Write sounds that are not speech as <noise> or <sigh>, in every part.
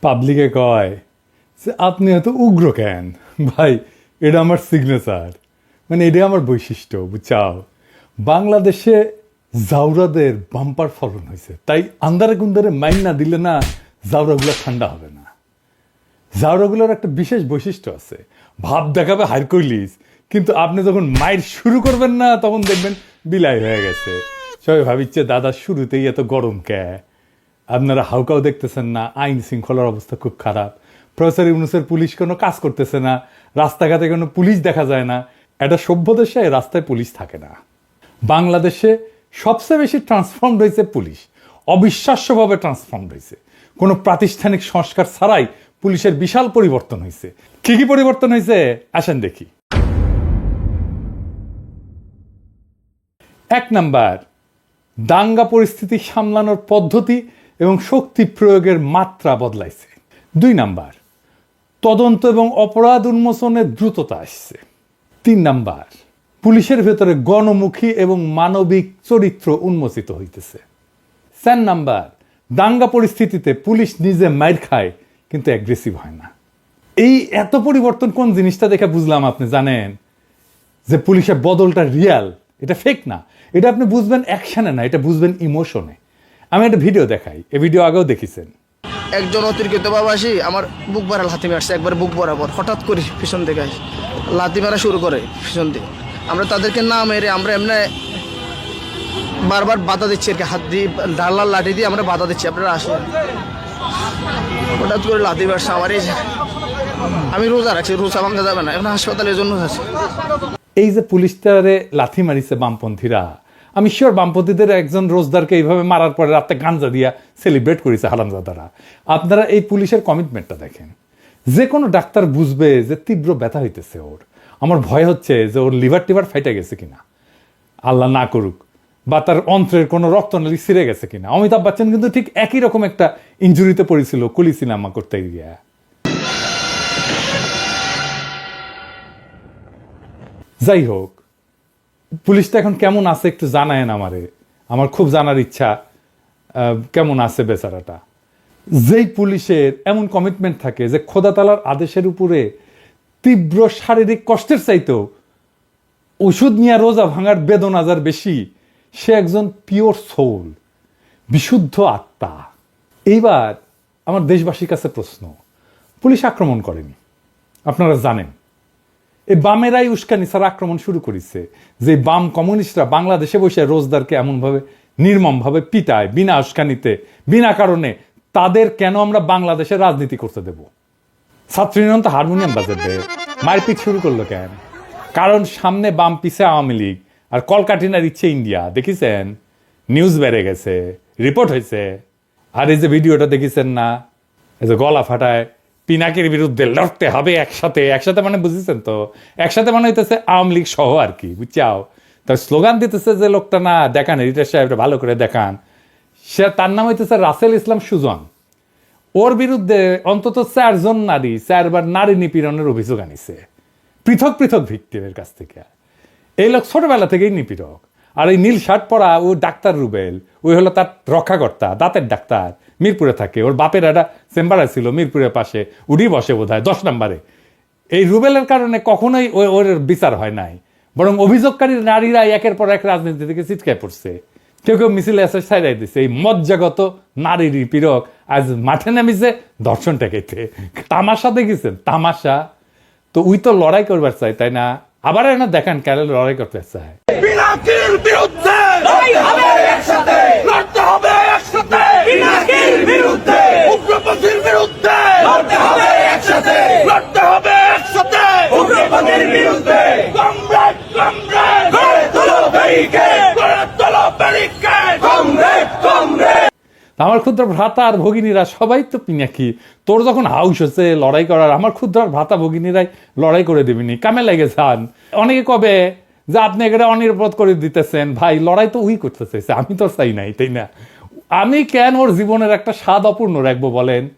পাবলিকে কয় যে, আপনি এত উগ্র কেন? <laughs> ভাই, এটা আমার সিগনেচার মানে এটা আমার বৈশিষ্ট্য, বুঝছাও? বাংলাদেশে জাউরাদের বাম্পার ফলন হয়েছে। তাই আন্দারে কুন্দারে মাইন না দিলে না জাউরাগুলো ঠান্ডা হবে না। জাউরাগুলোর একটা বিশেষ বৈশিষ্ট্য আছে। ভাব দেখাবে হারকইলিস কিন্তু আপনি যখন মাইর শুরু করবেন না, তখন দেখবেন বিলাই হয়ে গেছে। সবাই ভাবিচ্ছে, দাদা, শুরুতেই এত গরম কে? আপনারা হাউকাও দেখতেছেন না, আইন শৃঙ্খলার অবস্থা খুব খারাপ। প্রফেসর ইউনুসের পুলিশ কোনো কাজ করতেছে না, রাস্তাঘাটে কোনো পুলিশ দেখা যায় না। এটা সভ্য দেশে রাস্তায় পুলিশ থাকে না। বাংলাদেশে সবচেয়ে বেশি ট্রান্সফর্ম হয়েছে পুলিশ। অবিশ্বাস্যভাবে ট্রান্সফর্ম হয়েছে। কোনো প্রাতিষ্ঠানিক সংস্কার ছাড়াই পুলিশের বিশাল পরিবর্তন হয়েছে। কি কি পরিবর্তন হয়েছে? আসেন দেখি। এক নাম্বার, দাঙ্গা পরিস্থিতি সামলানোর পদ্ধতি এবং শক্তি প্রয়োগের মাত্রা বদলাইছে। দুই নাম্বার, তদন্ত এবং অপরাধ উন্মোচনের দ্রুততা আসছে। তিন নাম্বার, পুলিশের ভেতরে গণমুখী এবং মানবিক চরিত্র উন্মোচিত হইতেছে। চার নাম্বার, দাঙ্গা পরিস্থিতিতে পুলিশ নিজে মাইর খায়, কিন্তু অ্যাগ্রেসিভ হয় না। এই এত পরিবর্তন কোন জিনিসটা দেখে বুঝলাম আপনি জানেন? যে পুলিশের বদলটা রিয়াল এটা ফেক না। এটা আপনি বুঝবেন অ্যাকশানে না, এটা বুঝবেন ইমোশনে আমি একটা ভিডিও দেখাই। এই ভিডিও আগেও দেখেছেন। একজন অতিরিক্ত বাবাসী আমার বুক ভরা লাথি মারছে একবার বুক বরাবর। হঠাৎ করে পিছন থেকে আসে। লাথি মারা শুরু করে পিছন থেকে আমরা তাদেরকে না মেরে আমরা এমনি বারবার বাধা দিচ্ছি আর কি হাত দিয়ে ডাল্লার লাঠি দিয়ে আমরা বাধা দিচ্ছি। আপনারা আসুন। হঠাৎ করে লাথি মারছে আমার এই আমি রোজা রাখছি রোজা ভাঙা যাবে না। এখন হাসপাতালের জন্য আছে এই যে পুলিশটারে লাথি মারিছে বামপন্থীরা আমি শিওর বামপন্থীদের একজন রোজদারকে এইভাবে মারার পরে রাতে গাঞ্জা দিয়া সেলিব্রেট করেছে হারামজাদারা। আপনারা এই পুলিশের কমিটমেন্টটা দেখেন। যে কোনো ডাক্তার বুঝবে যে তীব্র ব্যথা হইতেছে ওর। আমার ভয় হচ্ছে যে ওর লিভার টিভার ফাইটা গেছে কিনা। আল্লাহ না করুক, বা তার অন্ত্রের কোনো রক্ত রক্তনালী ছিঁড়ে গেছে কিনা। অমিতাভ বচ্চন কিন্তু ঠিক একই রকম একটা ইঞ্জুরিতে পড়েছিল কুলি সিনেমা করতে গিয়ে। যাই হোক পুলিশটা এখন কেমন আছে একটু জানায়েন আমারে। আমার খুব জানার ইচ্ছা কেমন আছে বেচারাটা। যেই পুলিশের এমন কমিটমেন্ট থাকে যে খোদাতালার আদেশের উপরে তীব্র শারীরিক কষ্টের চাইতেও ওষুধ নিয়ে রোজা ভাঙার বেদনা যার বেশি, সে একজন পিওর সোল বিশুদ্ধ আত্মা। এইবার আমার দেশবাসীর কাছে প্রশ্ন, পুলিশ আক্রমণ করেনি, আপনারা জানেন। এই বামেরাই উস্কানি ছাড়া আক্রমণ শুরু করেছে, যে বাম কমিউনিস্টরা বাংলাদেশে বসে রোজদারকে এমনভাবে নির্মমভাবে পিটায়, বিনা উস্কানিতে, বিনা কারণে তাদের কেন আমরা বাংলাদেশে রাজনীতি করতে দেব? ছাত্রীনন তো হারমোনিয়াম বাজাবে মারপিট শুরু করল কেন? কারণ সামনে বাম পিছে আওয়ামী লীগ আর কলকাটিনার ইচ্ছে ইন্ডিয়া, দেখিছেন? নিউজ বেড়ে গেছে, রিপোর্ট হয়েছে আর এই যে ভিডিওটা দেখিছেন না, এই যে গলা ফাটায় পিনাকের বিরুদ্ধে লড়তে হবে একসাথে। একসাথে মানে বুঝেছেন তো? একসাথে মানে হইতেছে আওয়ামী লীগ সহ আর কি, বুঝছাও? তার স্লোগান দিতেছে যে লোকটা না, দেখান রিটার সাহেবটা ভালো করে দেখান। সে, তার নাম হইতেছে রাসেল ইসলাম সুজন। ওর বিরুদ্ধে অন্তত চারজন নারী, চারবার নারী নিপীড়নের অভিযোগ আনিছে। পৃথক পৃথক ভিক্টিমের কাছ থেকে। এই লোক ছোটবেলা থেকেই নিপীড়ক। আর এই নীল শার্ট পরা ও ডাক্তার রুবেল, ওই হলো তার রক্ষাকর্তা, দাঁতের ডাক্তার। মিরপুরে থাকে। ওর বাপের একটা চেম্বার ছিল মিরপুরের পাশে, উডি বসে বোধ হয় দশ নম্বরে। এই রুবেলের কারণে কখনোই ওর বিচার হয় নাই। বরং অভিযোগকারী নারীরা একের পর এক রাজনীতি থেকে ছিটকায় পড়ছে। কেউ কেউ মিছিলে এসে সাইডাই দিছে। এই মজ্জাগত নারী পীড়ক আজ মাঠে নামিছে দর্শন টেকাইতে তামাশা দেখেছেন? তামাশা। তো উই তো লড়াই করবার চাই, তাই না? আবার না দেখান কেন লড়াই করতে চায়। বিরুদ্ধে লড়তে হবে একসাথে লড়তে হবে একসাথে পিনাকির বিরুদ্ধে উগ্রপন্থীর বিরুদ্ধে লড়তে হবে একসাথে। লড়তে হবে একসাথে। উগ্রপন্থীর বিরুদ্ধে। Comrade comrade. গড়ে তোলো ব্যারিকেড। গড়ে তোলো ব্যারিকেড। Comrade comrade. আমার ক্ষুদ্র ভ্রাতা আর ভগিনীরা সবাই তো পিনাকি। তোর যখন হাউস হচ্ছে লড়াই করার আমার ক্ষুদ্র আর ভ্রাতা ভগিনীরাই লড়াই করে দেবিনি। কামে লেগে যান। অনেকে কবে যে আপনি এখানে অনিরাপদ করে দিতেছেন ভাই লড়াই তো উই করতে চাইছে আমি তো চাই নাই তাই না? আমি কেন ওর জীবনের একটা স্বাদ অপূর্ণ রাখব বলেন?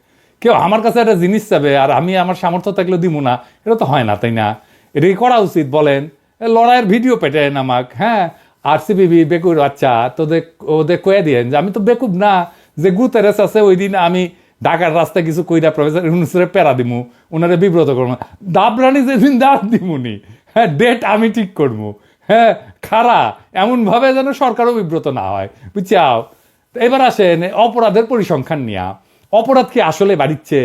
কেউ আমার কাছে একটা জিনিস চাবে আর আমি আমার সামর্থ্য থাকলে দিব না, এটা তো হয় না, তাই না? এটা কি করা উচিত, বলেন। লড়াইয়ের ভিডিও পেটে নামাক হ্যাঁ? আর সিবিবি বেকুর বাচ্চা তোদের ওদের কয়ে দিয়েন যে আমি তো বেকুব না, যে গুতেরেস আছে ওই দিন আমি ঢাকার রাস্তায় কিছু কইরা প্রফেসর ইউনুসের প্যারা দিমু ওনারে বিব্রত করব। দাবরানি যেদিন দাঁড় দিমুনি হ্যাঁ ডেট আমি ঠিক করব হ্যাঁ খারা এমন ভাবে যেন সরকারও বিব্রত না হয়। বুঝছাও? তো এবার আসেন, অপরাধের পরিসংখ্যান নিয়া। অপরাধ কি আসলে বাড়িচ্ছে।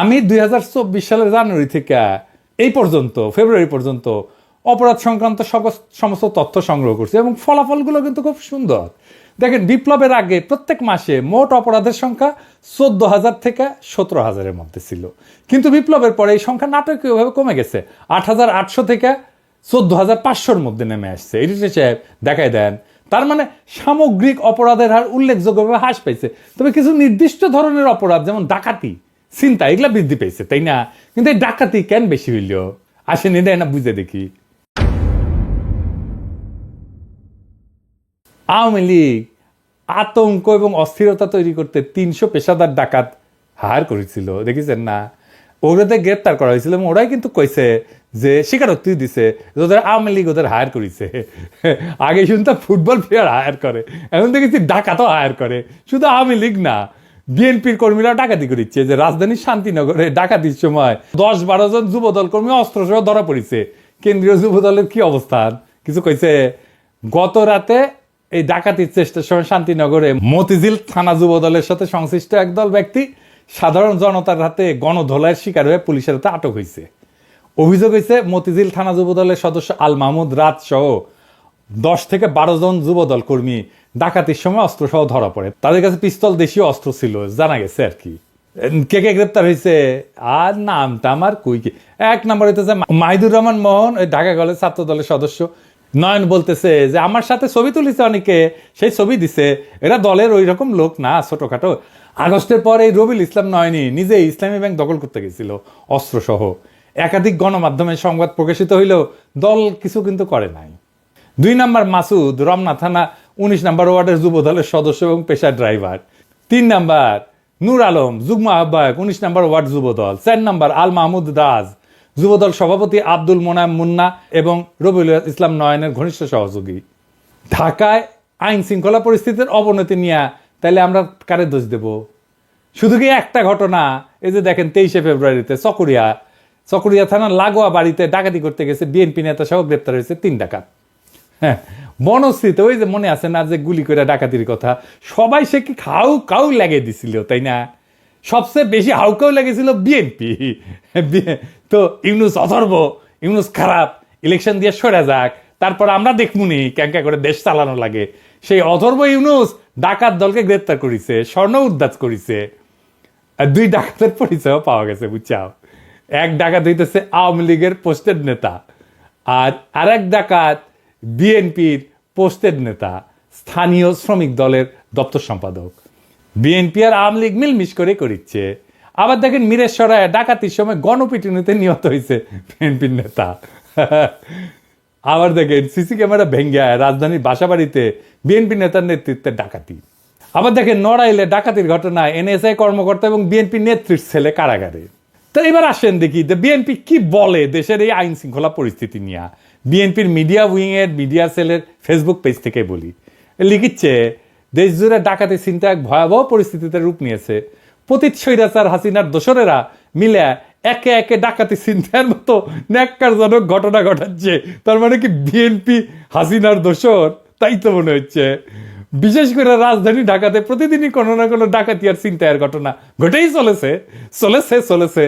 আমি দুই সালের জানুয়ারি থেকে এই পর্যন্ত, ফেব্রুয়ারি পর্যন্ত অপরাধ সংক্রান্ত সমস্ত তথ্য সংগ্রহ করছি এবং ফলাফলগুলো কিন্তু খুব সুন্দর। দেখেন, বিপ্লবের আগে প্রত্যেক মাসে মোট অপরাধের সংখ্যা চোদ্দ হাজার থেকে সতেরো হাজারের মধ্যে ছিল। কিন্তু বিপ্লবের পরে এই সংখ্যা নাটকীয়ভাবে কমে গেছে। আট হাজার আটশো থেকে চোদ্দ হাজার পাঁচশোর মধ্যে নেমে আসছে। এডিটর সাহেব দেখাই দেন তার মানে সামগ্রিক অপরাধের হার উল্লেখযোগ্যভাবে হ্রাস পাইছে। তবে কিছু নির্দিষ্ট ধরনের অপরাধ, যেমন ডাকাতি চিন্তা এগুলা বৃদ্ধি পেয়েছে তাই না? কিন্তু এই ডাকাতি কেন বেশি হইল? আসেনি দেয় না, বুঝে দেখি। আওয়ামী লীগ আতঙ্ক এবং অস্থিরতা তৈরি করতে তিনশো পেশাদার ডাকাত হার করেছিল, দেখেছেন না? ওগুলোতে গ্রেপ্তার করা হয়েছিল এবং ওরাই কিন্তু কইছে যে স্বীকারোক্তি দিছে ওদের আওয়ামী লীগ ওদের হায়ার করেছে <laughs> আগে শুনতাম ফুটবল প্লেয়ার হায়ার করে এখন দেখেছি ডাকাতও হায়ার করে শুধু আওয়ামী লীগ না বিএনপির কর্মীরা ডাকাতি করিচ্ছে যে রাজধানীর শান্তিনগরে ডাকাতির সময় দশ বারো জন যুবদল কর্মী অস্ত্র সহ ধরা পড়েছে। কেন্দ্রীয় যুবদলের কি অবস্থান কিছু কইছে, গত রাতে এই ডাকাতির চেষ্টার সময় শান্তিনগরে মতিঝিল থানা যুব দলের সাথে সংশ্লিষ্ট একদল ব্যক্তি সাধারণ জনতার হাতে গণধোলার শিকার হয়ে পুলিশের হাতে আটক হয়েছে অভিযোগ হয়েছে মতিঝিল থানা যুব দলের সদস্য আল মাহমুদ রাত সহ দশ থেকে বারো জন যুবদল কর্মী ডাকাতির সময় অস্ত্র সহ ধরা পড়ে। তাদের কাছে পিস্তল, দেশীয় অস্ত্র ছিল, জানা গেছে আর কি। কে কে গ্রেপ্তার হয়েছে আর নামটা আমার কই কি? এক নম্বর হইতেছে মাহিদুর রহমান মোহন, ওই ঢাকা কলেজ ছাত্র দলের সদস্য। নয়ন বলতেছে যে, আমার সাথে ছবি তুলিছে অনেকে, সেই ছবি দিছে। এরা দলের ওই রকম লোক না, ছোটখাটো। আগস্টের পর এই রবিল ইসলাম নয়নি নিজে ইসলামী ব্যাংক দখল করতে গেছিল অস্ত্র সহ একাধিক গণমাধ্যমে সংবাদ প্রকাশিত হইলেও দল কিছু কিন্তু করে নাই। দুই নাম্বার মাসুদ, রমনা থানা, উনিশ নাম্বার ওয়ার্ডের যুব দলের সদস্য এবং পেশার ড্রাইভার। তিন নাম্বার, নূর আলম, যুগ্ম আহ্বায়ক, উনিশ নাম্বার ওয়ার্ড যুব দল চার নাম্বার, আল মাহমুদ দাস যুবদল সভাপতি আব্দুল মোনাম মুন্না এবং রবিউল ইসলাম নয়নের ঘনিষ্ঠ সহযোগী। ঢাকায় আইন শৃঙ্খলা পরিস্থিতির অবনতি নিয়ে তাইলে আমরা কারে দোষ দেব? শুধু কি একটা ঘটনা? এই যে দেখেন তেইশে ফেব্রুয়ারিতে চকরিয়া চকরিয়া থানার লাগোয়া বাড়িতে ডাকাতি করতে গেছে বিএনপি নেতা সহ গ্রেপ্তার হয়েছে তিন ডাকাত। হ্যাঁ বনশ্রীতে ওই যে মনে আছে না যে গুলি করে ডাকাতির কথা, সবাই সে কি খাউ কাউ লাগিয়ে দিছিল, তাই না? সবচেয়ে বেশি হাউকাউ লেগেছিল বিএনপি তো ইউনুস অথর্ব ইউনুস খারাপ ইলেকশন দিয়ে সরে যাক, তারপর আমরা দেখমুনি ক্যাঙ্কা করে দেশ চালানো লাগে। সেই অথর্ব ইউনুস ডাকাত দলকে গ্রেপ্তার করেছে, স্বর্ণ উদ্ধার করেছে। দুই ডাকাতের পরিচয়ও পাওয়া গেছে, বুঝছাও? এক ডাকাত হইতেছে আওয়ামী লীগের পোস্টেড নেতা আর আরেক ডাকাত বিএনপির পোস্টেড নেতা, স্থানীয় শ্রমিক দলের দপ্তর সম্পাদক। বিএনপি আর আওয়ামী লীগ মিলমিশ করে করিচ্ছে। আবার দেখেন মিরেশ্বরায় ডাকাতির সময় গণপিটুনিতে নিহত হয়েছে বিএনপির নেতা। আবার দেখেন সিসি ক্যামেরা ভেঙ্গে রাজধানীর বাসাবাড়িতে বিএনপি নেতার নেতৃত্বে ডাকাতি। আবার দেখেন নড়াইলে ডাকাতির ঘটনায় এনএসআই কর্মকর্তা এবং বিএনপি নেত্রীর ছেলে কারাগারে। তো এবার আসেন দেখি যে বিএনপি কি বলে দেশের এই আইন শৃঙ্খলা পরিস্থিতি নিয়ে। বিএনপির মিডিয়া উইংয়ের, মিডিয়া সেলের ফেসবুক পেজ থেকে বলি। লিখিচ্ছে দেশ জুড়ে ডাকাতি চিন্তা এক ভয়াবহ পরিস্থিতিতে রূপ নিয়েছে। পতিত স্বৈরাচার হাসিনার দোসরেরা মিলে একে একে ডাকাতি চিন্তার মতো ন্যাক্কারজনক ঘটনা ঘটাচ্ছে। তার মানে কি বিএনপি হাসিনার দোসর? তাই তো মনে হচ্ছে। বিশেষ করে রাজধানী ঢাকাতে প্রতিদিনই কোনো না কোনো ডাকাতি আর চিন্তায়ের ঘটনা ঘটেই চলেছে চলেছে চলেছে।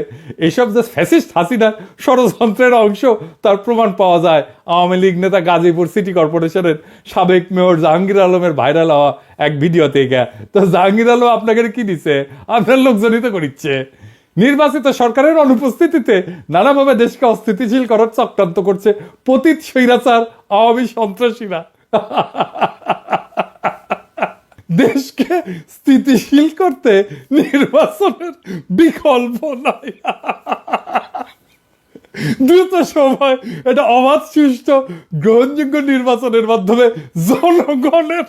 এইসব যে ফ্যাসিস্ট হাসিনার ষড়যন্ত্রের অংশ, তার প্রমাণ পাওয়া যায় আওয়ামী লীগ নেতা গাজীপুর সিটি কর্পোরেশনের সাবেক মেয়র জাহাঙ্গীর আলমের ভাইরাল হওয়া এক ভিডিও থেকে। তো জাহাঙ্গীর আলম আপনাকে কি দিছে আপনার লোকজনই তো করিচ্ছে। নির্বাচিত সরকারের অনুপস্থিতিতে নানাভাবে দেশকে অস্থিতিশীল করার চক্রান্ত করছে পতিত স্বৈরাচার আওয়ামী সন্ত্রাসীরা। <laughs> দেশকে স্থিতিশীল করতে নির্বাচনের বিকল্প নাই। দ্রুত সময় এটা অবাধ সুষ্ঠু গ্রহণযোগ্য নির্বাচনের মাধ্যমে জনগণের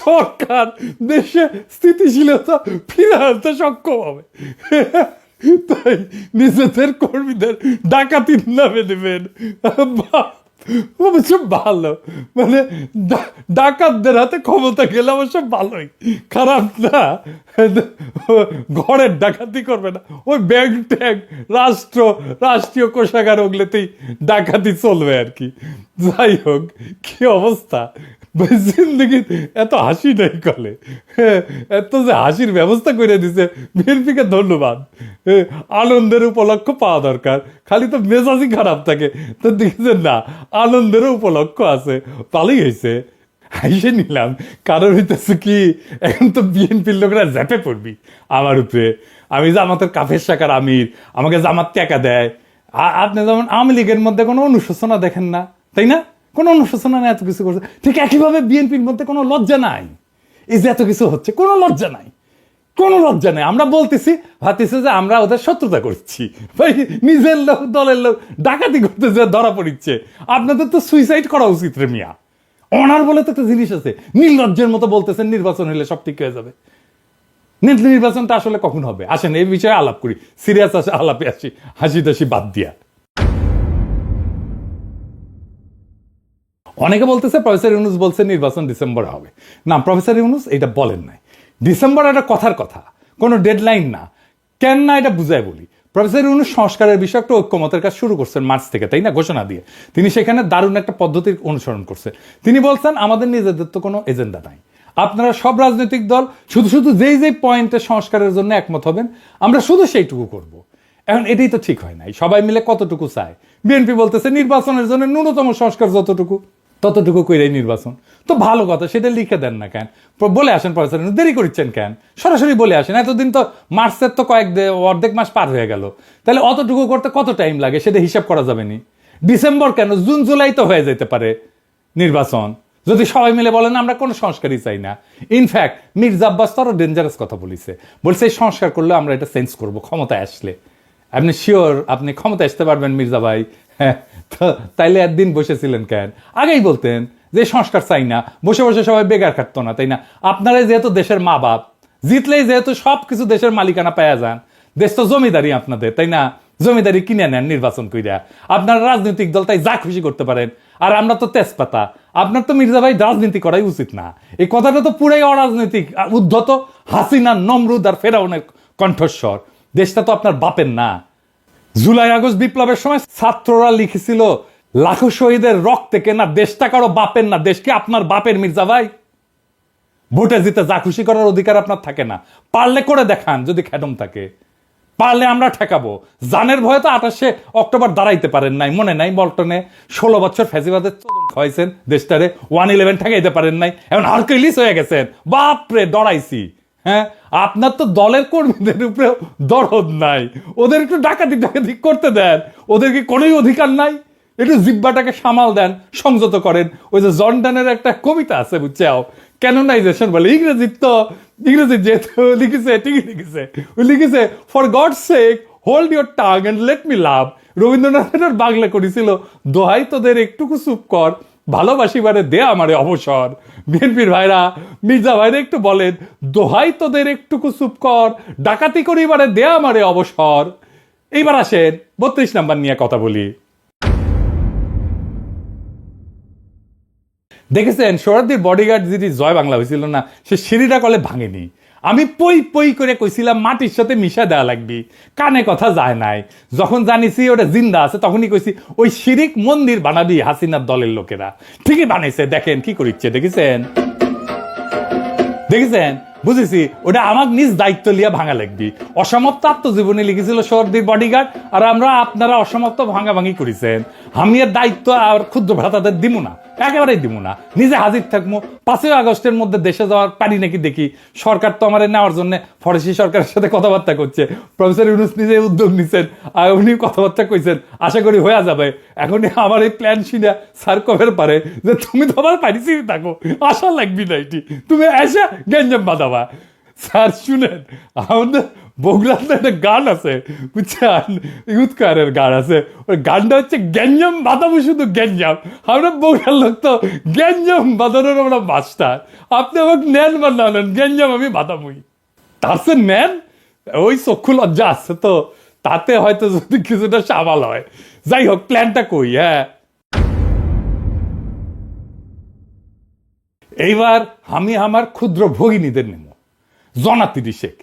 সরকার দেশে স্থিতিশীলতা ফিরে আনতে সক্ষম হবে। তাই নিজেদের কর্মীদের ডাকাতির নামে দেবেন অবশ্য ভালো। মানে ডাকাতদের হাতে ক্ষমতা গেলে অবশ্য ভালোই। খারাপ না। ঘরের ডাকাতি করবে না। ওই ব্যাংক ট্যাঙ্ক রাষ্ট্র, রাষ্ট্রীয় কোষাগার ওগুলোতেই ডাকাতি চলবে আর কি। যাই হোক, কি অবস্থা? জিন্দগি এত হাসি নাই কলে। এত যে হাসির ব্যবস্থা করে দিছে, বিএনপিকে ধন্যবাদ। আনন্দের উপলক্ষ পাওয়া দরকার। খালি তো মেজাজই খারাপ থাকে। তো দেখছেন না আনন্দেরও উপলক্ষ আছে। ভালোই হয়েছে হাইসে নিলাম। কারণ হইতেছে কি, এখন তো বিএনপির লোকরা জ্যাপে পড়বি আমার উপরে। আমি জামাতের কাফের শাখার আমির, আমাকে জামাত টাকা দেয়। আপনি যেমন আওয়ামী লীগের মধ্যে কোনো অনুশোচনা দেখেন না, তাই না? কোনো অনুশোচনা নেই, এত কিছু করছে। ঠিক একইভাবে বিএনপির মধ্যে কোনো লজ্জা নাই। এই যে এত কিছু হচ্ছে, কোনো লজ্জা নাই। কোনো লজ্জা নেই। আমরা বলতেছি, ভাবতেছি যে আমরা ওদের শত্রুতা করছি। ভাই, নিজের লোক, দলের লোক ডাকাতি করতেছে ধরা পড়িচ্ছে। আপনাদের তো সুইসাইড করা উচিত রে মিয়া। অনার বলে তো একটা জিনিস আছে। নির্লজ্জের মতো বলতেছেন, নির্বাচন হলে সব ঠিক হয়ে যাবে। নির্বাচনটা আসলে কখন হবে? আসেন, এই বিষয়ে আলাপ করি। সিরিয়াস আসে আলাপে আসি। হাসি তাসি বাদ দিয়া। অনেকে বলতেছে প্রফেসর ইউনুস বলছে নির্বাচন ডিসেম্বরে হবে। না, প্রফেসর ইউনুস এটা বলেন নাই। ডিসেম্বর একটা কথার কথা, কোনো ডেডলাইন না। কেন না এটা বুঝায় বলি? প্রফেসর ইউনুস সংস্কারের বিষয়ে একটা ঐক্যমতের কাজ শুরু করছেন মার্চ থেকে, তাই না? ঘোষণা দিয়ে। তিনি সেখানে দারুণ একটা পদ্ধতির অনুসরণ করছেন। তিনি বলছেন, আমাদের নিজেদের তো কোনো এজেন্ডা নাই। আপনারা সব রাজনৈতিক দল, শুধু শুধু যেই যেই পয়েন্টে সংস্কারের জন্য একমত হবেন, আমরা শুধু সেইটুকু করব। এখন এটাই তো ঠিক হয় নাই। সবাই মিলে কতটুকু চায়? বিএনপি বলতেছে, নির্বাচনের জন্য ন্যূনতম সংস্কার যতটুকু। ততটুকু কইরাই নির্বাচন। তো ভালো কথা, সেটা লিখে দেন না কেন? বলে আসেন প্রফেসর দেরি করছেন কেন? সরাসরি বলে আসেন, এতদিন তো মার্চের তো কয়েক অর্ধেক মাস পার হয়ে গেল। তাহলে অতটুকু করতে কত টাইম লাগে? সেটা হিসাব করা যাবে নি। ডিসেম্বর কেন? জুন, জুলাই তো হয়ে যেতে পারে নির্বাচন। যদি সবাই মিলে বলেন, আমরা কোনো সংস্কারই চাই না। ইনফ্যাক্ট মির্জা আব্বাস তো ডেঞ্জারাস কথা বলিছে। বলছে, এই সংস্কার করলে আমরা এটা চেঞ্জ করব, ক্ষমতায় আসলে। আপনি শিওর আপনি ক্ষমতা আসতে পারবেন মির্জা ভাই। হ্যাঁ তাইলে একদিন বসেছিলেন কেন? আগেই বলতেন যে সংস্কার চাই না, বসে বসে সবাই বেকার খাটতো না, তাই না? আপনারাই যেহেতু দেশের মা বাপ, জিতলেই যেহেতু সব কিছু দেশের মালিকানা পাওয়া যান। দেশ তো জমিদারি আপনাদের, তাই না? জমিদারি কিনে নেন নির্বাচন কইরা। আপনার রাজনৈতিক দল তাই যা খুশি করতে পারেন। আর আমরা তো তেজপাতা, আপনার তো মির্জা ভাই রাজনীতি করাই উচিত না। এই কথাটা তো পুরাই অরাজনৈতিক উদ্ধত হাসিনা, নমরুদ আর ফেরাউনের কণ্ঠস্বর। দেশটা তো আপনার বাপের না। জুলাই আগস্ট বিপ্লবের সময় ছাত্ররা লিখেছিল, লাখো শহীদের রক্তে কেনা দেশটা কারও বাপের না দেশ কি আপনার বাপের মির্জা ভাই। ভোটে জিতে যা খুশি করার অধিকার আপনার থাকে না। পারলে করে দেখান যদি খ্যাটম থাকে। পারলে আমরা ঠেকাবো। জানের ভয়ে তো আঠাশে অক্টোবর দাঁড়াইতে পারেন নাই, মনে নাই বল্টনে। ষোলো বছর ফেসিবাদের চোদন খাওয়াইছেন দেশটারে ওয়ান ইলেভেন ঠেকাইতে পারেন নাই। এখন হারকেলিস হয়ে গেছেন। বাপরে ডরাইছি হ্যাঁ? আপনার তো দলের কর্মীদের উপরে দরদ নাই। ওদের একটু ডাকাতি ডাকাতি করতে দেন। ওদের কি কোনোই অধিকার নাই? একটু জিব্বাটাকে সামাল দেন, সংযত করেন। ওই যে জর্ডানের একটা কবিতা আছে, বুঝছাও? ক্যানোনাইজেশন বলে ইংরেজি তো ইংরেজি যেহেতু লিখেছে, ঠিকই লিখেছে। ও লিখেছে for God sake hold your tongue and let me love রবীন্দ্রনাথের বাংলা করেছিল দোহাই তোদের, একটুকু চুপ কর। ভালোবাসিবারে দে আমারে অবসর। বিএনপির ভাইরা, মির্জা ভাইরা একটু বলেন, দোহাই তোদের একটুকু চুপ কর, ডাকাতি করিবারে দে আমারে অবসর। এইবার আসেন, বত্রিশ নাম্বার নিয়ে কথা বলি। দেখেছেন সোহরাদ্দির বডিগার্ড যদি জয় বাংলা হয়েছিল না, সে সিঁড়িটা কলে ভাঙেনি। আমি পই পই করে কইছিলাম, মাটির সাথে মিশা দেওয়া লাগবি। কানে কথা যায় নাই। যখন জানিছি ওটা জিন্দা আছে, তখনই কইছি, ওই শিরিক মন্দির বানাবি হাসিনার দলের লোকেরা। ঠিকই বানাইছে, দেখেন কি করিচ্ছে, দেখেছেন? দেখেছেন? বুঝেছি? ওটা আমার নিজ দায়িত্ব লিয়া ভাঙা লাগবি। অসমাপ্ত আত্মজীবনী লিখেছিল সর্দির বডিগার্ড আর আমরা আপনারা অসমাপ্ত ভাঙা ভাঙি করেছেন। আমি এর দায়িত্ব আর ক্ষুদ্র ভ্রাতাদের দিব না। একেবারেই দিব না। নিজে হাজির থাকব পাঁচই আগস্টের মধ্যে দেশে যাওয়ার পারি নাকি দেখি। সরকার তো আমার নেওয়ার জন্য ফরেসি সরকারের সাথে কথাবার্তা করছে। প্রফেসর ইউনুস নিজে উদ্যোগ নিছেন, আর উনি কথাবার্তা কইছেন। আশা করি হয়ে যাবে। এখন আমার এই প্ল্যান শুনে স্যার কবের পারে যে তুমি তো আমার পারিসি থাকো, আশা লাগবি না এটি। তুমি এসে গেঞ্জাম বাঁধাবা। স্যার শুনেন, আমাদের বগুড়াতে একটা গান আছে, বুঝছেন? ইউথকারের গান আছে। ওই গানটা হচ্ছে গ্যাঞ্জাম বাঁধাবো শুধু গ্যাঞ্জাম আমরা বগুড়ার লোক তো গ্যাঞ্জাম বাঁধানোর আমরা মাস্টার। আপনি আমাকে নেন বা না নেন গ্যাঞ্জাম আমি বাঁধাবই। তার সে নেন ওই চক্ষু লজ্জা আছে তো। তাতে হয়তো যদি কিছুটা সাবাল হয়। যাই হোক প্ল্যানটা কই হ্যাঁ। এইবার আমি আমার ক্ষুদ্র ভগিনীদের নেব জনা শেখ।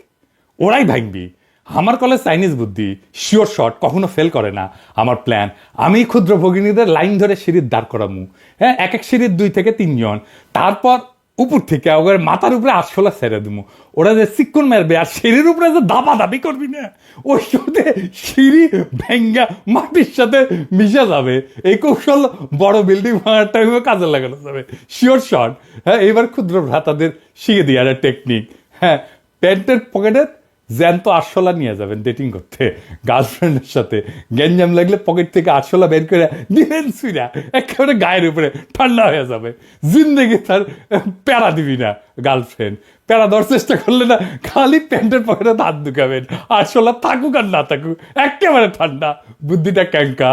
ওরাই ভাঙবি। আমার কলে চাইনিজ বুদ্ধি শিওর শট কখনো ফেল করে না আমার প্ল্যান আমি ক্ষুদ্র ভগিনীদের লাইন ধরে সিঁড়ির দাঁড় করামু হ্যাঁ এক এক সিঁড়ির দুই থেকে তিনজন। তারপর উপর থেকে ওদের মাথার উপরে আটশোলা ছেড়ে দেবো ওরা যে চিকন মারবে আর সিঁড়ির উপরে যে দাবা দাবি করবি না, ওই সাথে সিঁড়ি ভেঙ্গা মাটির সাথে মিশে যাবে। এই কৌশল বড় বিল্ডিং ভাঙার টাইমে কাজে লাগানো যাবে। শিওর শট হ্যাঁ এবার ক্ষুদ্র ভ্রাতাদের শিখে দিয়ে আর টেকনিক হ্যাঁ প্যান্টের পকেটে জ্যান্ত আটশোলা নিয়ে যাবেন ডেটিং করতে। গার্লফ্রেন্ডের সাথে। গ্যাঞ্জাম লাগলে পকেট থেকে আটশোলা বের করে দিবেন সুইরা। একেবারে গায়ের উপরে ঠান্ডা হয়ে যাবে। জিন্দেগি তার প্যারা দিবি না গার্লফ্রেন্ড প্যারা দেওয়ার চেষ্টা করলে না খালি প্যান্টের পকেটে হাত ঢুকাবেন। আটশোলা থাকুক আর না থাকুক, একেবারে ঠান্ডা। বুদ্ধিটা ক্যাঙ্কা।